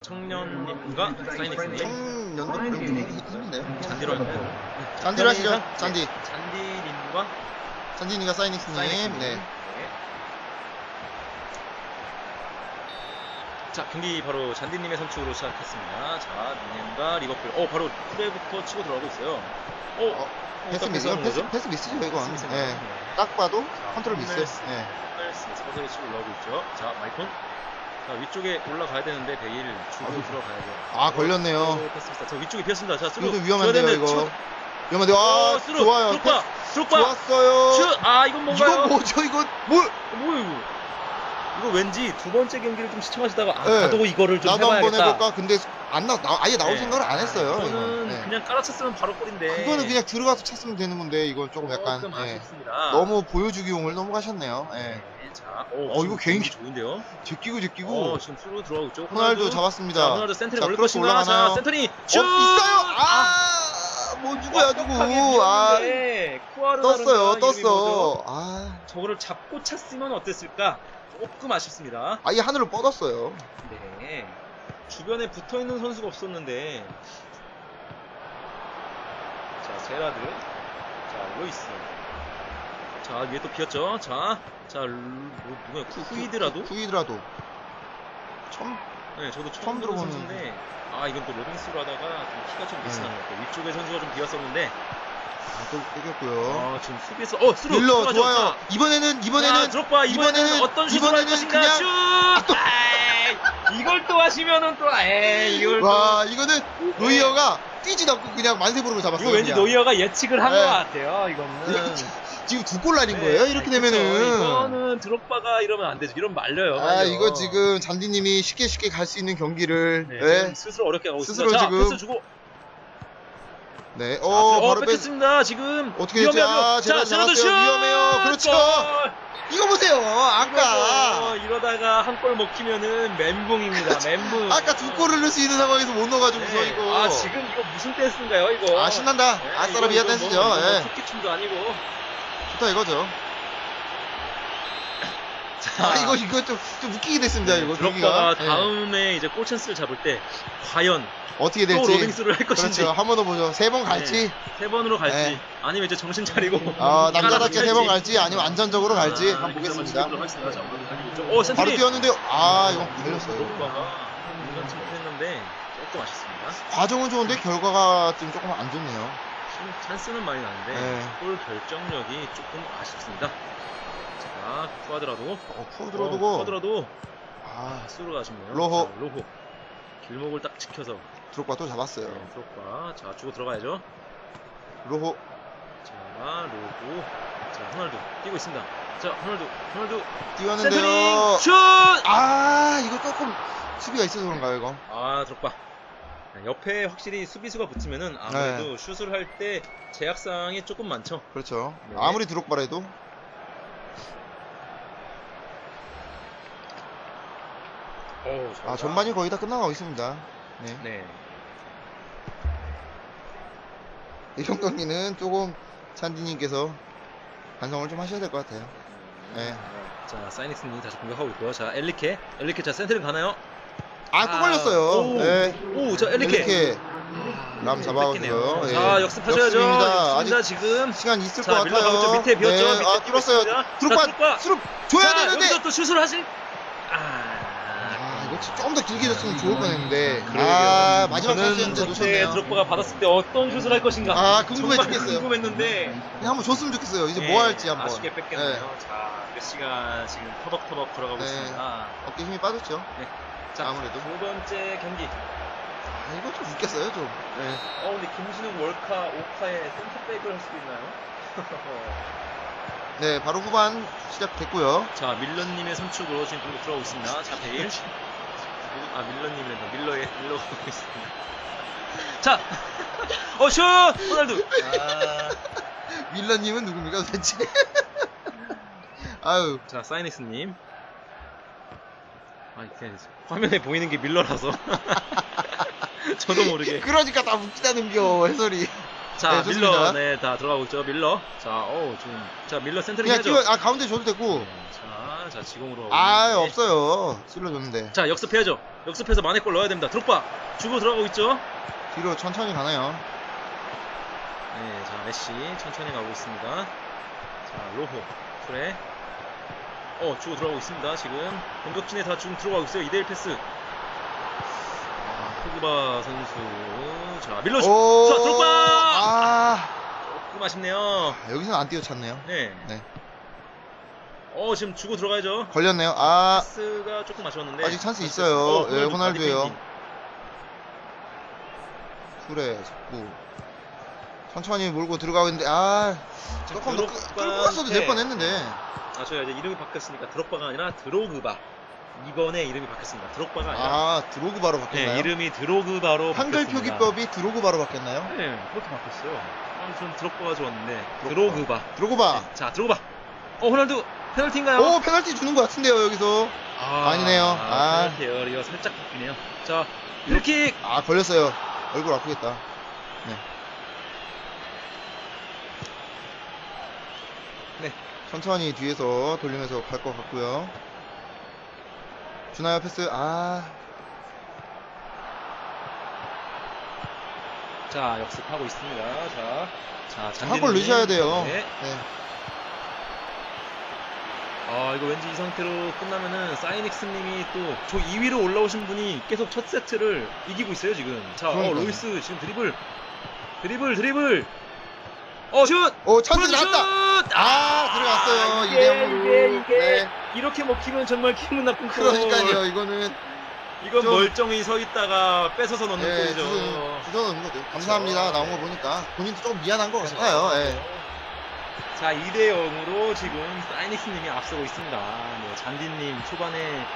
청년님과 사이닉스님 그런 힘이네요. 잔디로 할까요? 잔디로 하시죠. 잔디. 잔디님과 잔디니가 사이닉스님. 사이닉스님 네. 자 경기 바로 잔디님의 선축으로 시작했습니다. 자 닉nem과 리버풀. 어 바로 프레부터 치고 들어가고 있어요. 어, 어, 패스 미스. 패스하는 패스? 패스 미스죠, 이건. 패스. 네. 네. 딱 봐도 자, 컨트롤 미스. 네. 홈멜스 서서히 치고 올라오고 있죠. 자 마이콘. 자 위쪽에 올라가야 되는데 베일 주고 아이고. 들어가야죠. 아, 걸렸네요. 어, 패스 미스. 저 위쪽에 비었습니다. 자 스루. 이거 좀 위험한데요, 줘야 이거. 되는데 위험한데요. 어, 아, 스루. 좋아요. 드록바. 패스 드록바. 좋았어요. 슛! 아 이건 뭔가요? 이거 뭐죠, 이거? 뭘? 뭐야 이거? 이거 왠지 두 번째 경기를 좀 시청하시다가 아, 네. 나도 이거를 좀 나도 한번 해봐야겠다. 해볼까? 근데 안 나, 나 아예 나올 네. 생각을 안 했어요. 저는 이건. 네. 그냥 깔아쳤으면 바로 골인데. 그거는 그냥 들어가서 찼으면 되는 건데 이건 조금 약간 조금 예. 아쉽습니다. 너무 보여주기용을 너무 가셨네요. 예. 네, 자, 어, 이거 개인기- 좋은데요. 제끼고 제끼고 어, 지금 수로 들어가고 있죠. 호날두 잡았습니다. 자, 호날두 센터에 자, 올릴 크로스 것인가? 자, 올라가나요? 센터니 어, 슛! 있어요. 아, 뭐 누구야 누구? 아, 쿠아르 떴어요, 떴어. 아, 저거를 잡고 찼으면 어땠을까? 조금 아쉽습니다. 아예 하늘을 뻗었어요. 네. 주변에 붙어 있는 선수가 없었는데. 자, 제라드. 자, 로이스. 자, 위에 또 비었죠. 자, 자, 루, 뭐, 누구야? 쿠, 후이드라도? 후이드라도. 처음 네, 저도 처음, 처음 들어본 들어보는- 선수인데. 아, 이건 또 로빙스로 하다가 좀 키가 좀 네. 미스난 것 같아요. 위쪽에 선수가 좀 비었었는데. 아, 또 뺏겼고요. 아, 지금 수비에서, 어, 스루! 밀러 들어가죠. 좋아요. 자, 이번에는 자, 이번에는 드롭바 이번에는, 이번에는- 어떤 슛을 할 이번에는 것인가 그냥- 슛! 에이, 이걸 또 하시면은 또 에이 이걸 와 이거는 노이어가 뛰지도 않고 그냥 만세부르고 또 잡았어요. 이거 왠지 그냥. 노이어가 예측을 한것 네. 같아요 이거는 지금 두골 네, 거예요. 이렇게 그쵸. 되면은. 이거는 드롭바가 이러면 안 되죠 이러면 말려요 아 말려. 이거 지금 잔디님이 쉽게 쉽게 갈 수 있는 경기를 네, 네, 지금 스스로 어렵게 가고 스스로 있습니다 자 지금 패스 주고 네. 자, 어 어, 바로 뺏 뺏겼습니다 지금 어떻게? 위험해요. 아, 제가 자 제라드 슛. 위험해요. 그렇죠. 골! 이거 보세요. 아까. 이러다가 한 골 먹히면은 멘붕입니다 멘붕 아까 두 골을 넣을 수 있는 상황에서 못 넣어가지고서 네. 이거 아 지금 이거 무슨 댄스인가요 이거 아, 신난다. 네, 아싸라비아 댄스죠. 뭐, 예. 토끼춤도 아니고 좋다 이거죠. 자, 아 이거 이거 좀, 좀 웃기게 됐습니다. 이거 드롭바가 경기가. 예. 다음에 이제 골 찬스를 잡을 때 과연 어떻게 또 될지 로빙스를 할 것인지 그렇죠. 한 번 더 보죠. 세 번 갈지 세 번으로 갈지 네. 아니면 이제 정신 차리고 어, 하나 남자답게 세번 갈지. 갈지 아니면 안전적으로 갈지 아, 한번 보겠습니다. 한번 있죠. 오 바로 센트리 뛰었는데요. 아 이건 걸렸어요. 드롭바가 운전치 못했는데 조금 아쉽습니다. 과정은 좋은데 결과가 좀 조금 안 좋네요. 찬스는 많이 나는데 네. 골 결정력이 조금 아쉽습니다. 자 쿠아드라도 어, 푸 어, 쿠아드라도 아 수로 아쉽네요. 로호. 자, 로호 길목을 딱 지켜서 드롭바 또 잡았어요. 네, 드롭바 자 주고 들어가야죠. 로호 자 로호 자 호날두 뛰고 있습니다. 자 호날두 호날두 뛰었는데요. 슛! 아 이거 조금 수비가 있어서 그런가요 이거? 아 드롭바 네, 옆에 확실히 수비수가 붙으면은 아무래도 슛을 할 때 제약상이 조금 많죠. 그렇죠. 네. 아무리 드롭바라도 오, 아 전반이 거의 다 끝나가고 있습니다. 네. 네. 이런 경기는 조금 찬디님께서 반성을 좀 하셔야 될 것 같아요. 네. 자 사이닉스님 다시 공격하고 있고요. 자 엘리케 엘리케 자 센터링 가나요? 아 또 아, 걸렸어요. 오. 네. 오 자 엘리케. 이렇게 람 잡아오고요. 예. 자 역습하셔야죠. 역습입니다. 역습입니다 아직 지금. 시간 있을 자것 밀러 가고 있죠. 같아요. 밑에 비었죠. 네. 밑에 아 뚫었어요. 자, 트루파. 트루 줘야 자, 되는데. 여기서 또 슛을 하실. 좀 더 길게 줬으면 좋을 뻔했는데. 그러게요. 아 마지막 저는 찬스였는데 저때 놓쳤네요. 드롭바가 받았을 때 어떤 슛을 할 것인가. 아, 궁금해 정말 죽겠어요. 궁금했는데 그냥 한번 줬으면 좋겠어요. 이제 네, 뭐 할지 한번. 아쉽게 뺏겼네요. 네. 자 메시가 지금 터벅터벅 걸어가고 네. 있습니다. 어깨 힘이 빠졌죠. 자 아무래도. 두 번째 경기. 아, 이거 좀 웃겼어요 좀. 네. 어 근데 김신욱 월카 오카의 센터백을 할 수도 있나요? 네, 바로 후반 시작됐고요. 자 밀러님의 선축으로 지금 공격 들어가고 있습니다. 자 베일. 아 밀러님이란다. 밀러의 밀러가 오고 있습니다. 자, 어 슛! 호날두. 아, 밀러님은 누굽니까 도대체? 아유, 자 사이닉스님. 아 그냥 화면에 보이는 게 밀러라서. 저도 모르게. 그러니까 다 웃기다는겨 해설이. 자 네. 밀러 네다 들어가고 있죠 밀러. 자 어우 지금 자 밀러 센터링 그냥 해야죠. 뛰어, 아 가운데 줘도 되고. 자, 자 지공으로. 아 오는데. 없어요. 찔러줬는데. 자 역습해야죠. 역습해서 만회 골 넣어야 됩니다. 드록바 주고 들어가고 있죠. 뒤로 천천히 가나요? 네, 자 메시 천천히 가고 있습니다. 자 로호 프레. 어 주고 들어가고 있습니다. 지금 공격진에 다 지금 들어가고 있어요. 2대1 패스. 아, 포그바 선수. 자 밀러 슛. 오, 자 드록바. 아, 조금 아쉽네요. 여기서는 안 뛰어찼네요. 네. 네. 어 지금 주고 들어가야죠. 걸렸네요. 아, 패스가 조금 아쉬웠는데 아직 찬스 있어요. 예, 바디 호날두예요. 페인팅. 그래, 자꾸. 천천히 몰고 들어가고 있는데, 아, 조금 더 끌- 끌고 갔어도 될 뻔 했는데. 아 저희가 이제 이름이 바뀌었으니까 드록바가 아니라 드로그바. 이번에 이름이 바뀌었습니다. 드록바가 아니라 아, 드로그바로 바뀌었나요? 네, 이름이 드로그바로 한글 바뀌었습니다. 표기법이 드로그바로 바뀌었나요? 네, 그렇게 바뀌었어요. 아무튼 드록바가 좋았는데 드록바. 드로그바. 드로그바. 네, 자, 드로그바. 어, 호날두 페널티인가요? 오, 페널티 주는 것 같은데요, 여기서. 아, 아니네요. 아. 페널티예요. 이거 살짝 바뀌네요. 자, 이렇게 아, 걸렸어요. 얼굴 아프겠다. 네. 네. 천천히 뒤에서 돌리면서 갈 것 같고요. 주나요 패스? 아, 자, 역습하고 있습니다. 자, 자, 잔디는 한골 넣으셔야 돼요. 네. 네. 아, 이거 왠지 이 상태로 끝나면은 사이닉스님이 또 저 2위로 올라오신 분이 계속 첫 세트를 이기고 있어요 지금. 자, 어, 그러니까요. 로이스 지금 드리블, 드리블, 드리블. 어, 슛! 오, 찬스 슛! 나왔다! 아, 들어갔어요. 이게, 이대 영으로. 이게, 이게. 네. 이렇게 먹히면 정말 기분 나쁜 골. 그러니까요, 이거는. 이건 좀- 멀쩡히 서 있다가 뺏어서 넣는 예, 골이죠. 주선, 거죠. 감사합니다. 그렇죠. 나온 거 네. 보니까. 본인도 조금 미안한 것 그렇죠. 같아요. 예. 자, 2대 0으로 지금 사이닉스님이 앞서고 있습니다. 네, 잔디님 초반에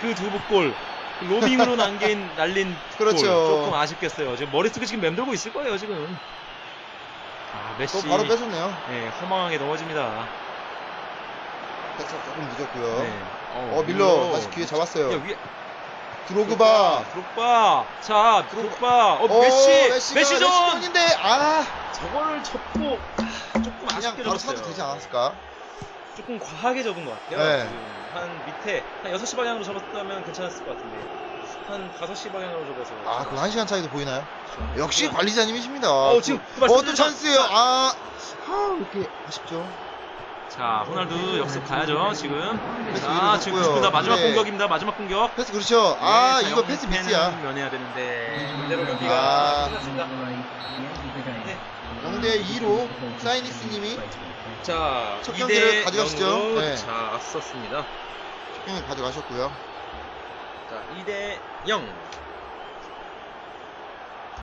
그두 부골 그 로빙으로 남긴 날린 그렇죠. 골 조금 아쉽겠어요. 지금 머릿속에 지금 맴돌고 있을 거예요 지금. 아, 메시 또 바로 뺏었네요. 네, 허망하게 넘어집니다. 패스 조금 늦었고요. 네. 어, 밀러 다시 기회 잡았어요. 야, 위에 드로그바. 드록바. 자, 드록바. 드록바. 어, 오, 메시. 메시가 메시전. 메시전인데 아 저거를 접고 그냥 바로. 차도 되지 않았을까? 조금 과하게 접은 것 같아요. 네. 지금 한 밑에 한 6시 방향으로 접었다면 괜찮았을 것 같은데 한 5시 방향으로 접어서 아, 그한 시간 차이도 보이나요? 좀 역시 그냥- 관리자님이십니다. 어, 지금 그 어, 또 말씀드린 찬스예요. 자- 아, 아, 이렇게 아쉽죠. 자 호날두 역습 가야죠 지금 패스 자 지금 줬고요. 좋습니다 마지막 네. 공격입니다 마지막 공격 패스 그렇죠. 아, 네, 자, 이거 패스 영패는 미스야. 면해야 되는데 이대로 경기가 아. 끝났습니다 네. 0대 2로 사이닉스님이 자첫 2대 경기를 가져가시죠. 0으로 네. 자 앞섰습니다 을 가져가셨고요. 자 2대 0